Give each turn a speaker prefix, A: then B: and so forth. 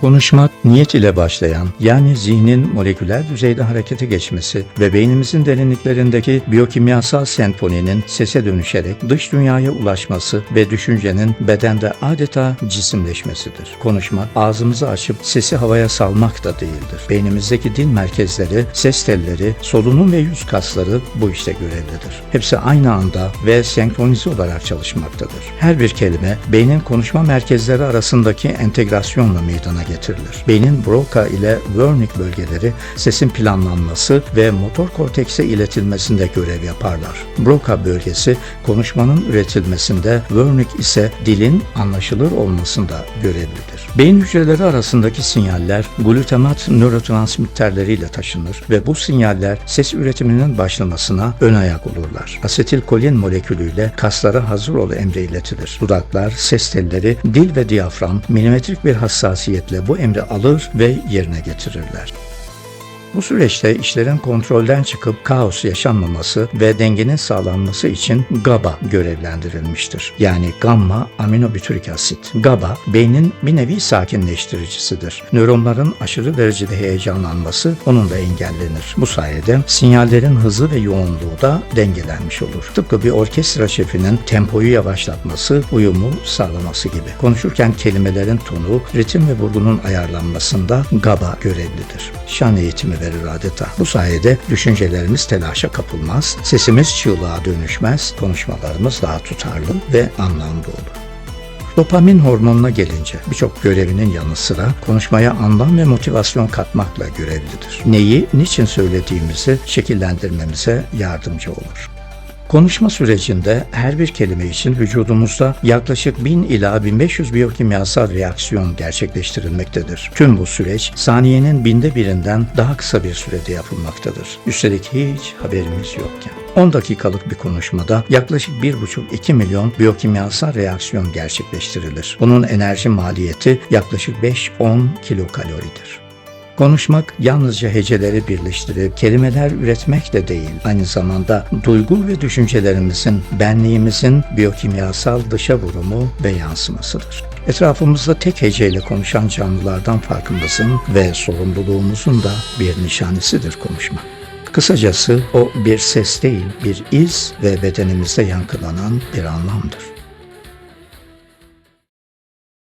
A: Konuşmak niyet ile başlayan yani zihnin moleküler düzeyde harekete geçmesi ve beynimizin derinliklerindeki biyokimyasal senfoninin sese dönüşerek dış dünyaya ulaşması ve düşüncenin bedende adeta cisimleşmesidir. Konuşmak ağzımızı açıp sesi havaya salmak da değildir. Beynimizdeki dil merkezleri, ses telleri, solunum ve yüz kasları bu işte görevlidir. Hepsi aynı anda ve senkronize olarak çalışmaktadır. Her bir kelime beynin konuşma merkezleri arasındaki entegrasyonla meydana getirilir. Beynin Broca ile Wernicke bölgeleri sesin planlanması ve motor kortekse iletilmesinde görev yaparlar. Broca bölgesi konuşmanın üretilmesinde, Wernicke ise dilin anlaşılır olmasında görevlidir. Beyin hücreleri arasındaki sinyaller glutamat nörotransmitterleriyle taşınır ve bu sinyaller ses üretiminin başlamasına ön ayak olurlar. Asetilkolin molekülüyle kaslara hazır ol emri iletilir. Dudaklar, ses telleri, dil ve diyafram milimetrik bir hassasiyetle bu emri alır ve yerine getirirler. Bu süreçte işlerin kontrolden çıkıp kaos yaşanmaması ve dengenin sağlanması için GABA görevlendirilmiştir. Yani gamma aminobütürik asit. GABA beynin bir nevi sakinleştiricisidir. Nöronların aşırı derecede heyecanlanması onunla engellenir. Bu sayede sinyallerin hızı ve yoğunluğu da dengelenmiş olur. Tıpkı bir orkestra şefinin tempoyu yavaşlatması, uyumu sağlaması gibi. Konuşurken kelimelerin tonu, ritim ve vurgunun ayarlanmasında GABA görevlidir. Şan eğitimi verir adeta. Bu sayede düşüncelerimiz telaşa kapılmaz, sesimiz çığlığa dönüşmez, konuşmalarımız daha tutarlı ve anlamlı olur. Dopamin hormonuna gelince birçok görevinin yanı sıra konuşmaya anlam ve motivasyon katmakla görevlidir. Neyi, niçin söylediğimizi şekillendirmemize yardımcı olur. Konuşma sürecinde her bir kelime için vücudumuzda yaklaşık 1000 ila 1500 biyokimyasal reaksiyon gerçekleştirilmektedir. Tüm bu süreç saniyenin binde birinden daha kısa bir sürede yapılmaktadır. Üstelik hiç haberimiz yokken. 10 dakikalık bir konuşmada yaklaşık 1,5-2 milyon biyokimyasal reaksiyon gerçekleştirilir. Bunun enerji maliyeti yaklaşık 5-10 kilokaloridir. Konuşmak yalnızca heceleri birleştirip kelimeler üretmek de değil, aynı zamanda duygu ve düşüncelerimizin, benliğimizin biyokimyasal dışa vurumu ve yansımasıdır. Etrafımızda tek heceyle konuşan canlılardan farkındasın ve sorumluluğumuzun da bir nişanesidir konuşmak. Kısacası o bir ses değil, bir iz ve bedenimizde yankılanan bir anlamdır.